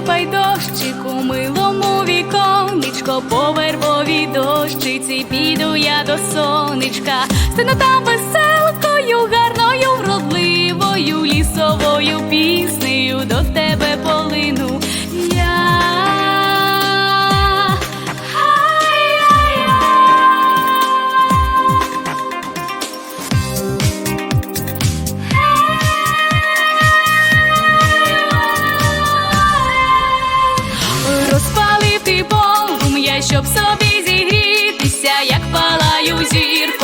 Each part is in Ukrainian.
байдощику, милому віконечко, по вербовій дощиці піду я до сонечка, Стану там веселкою гарною щоб собі зігрітися, як палаю зір.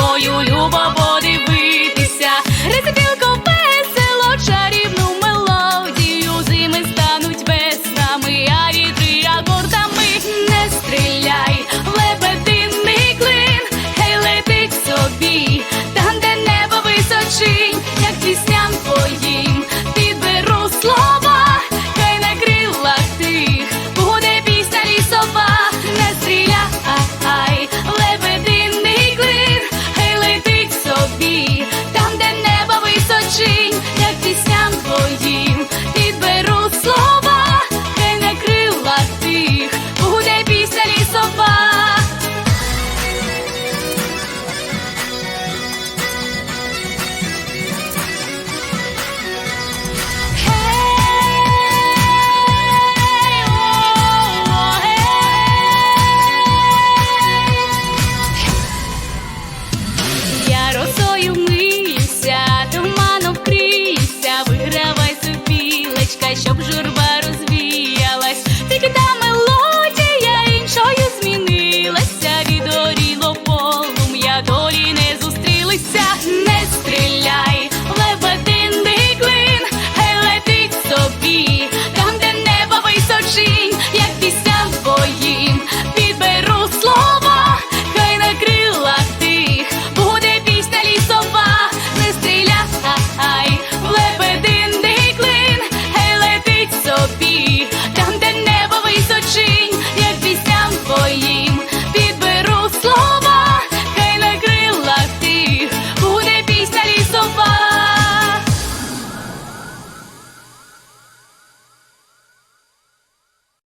sou iluminado.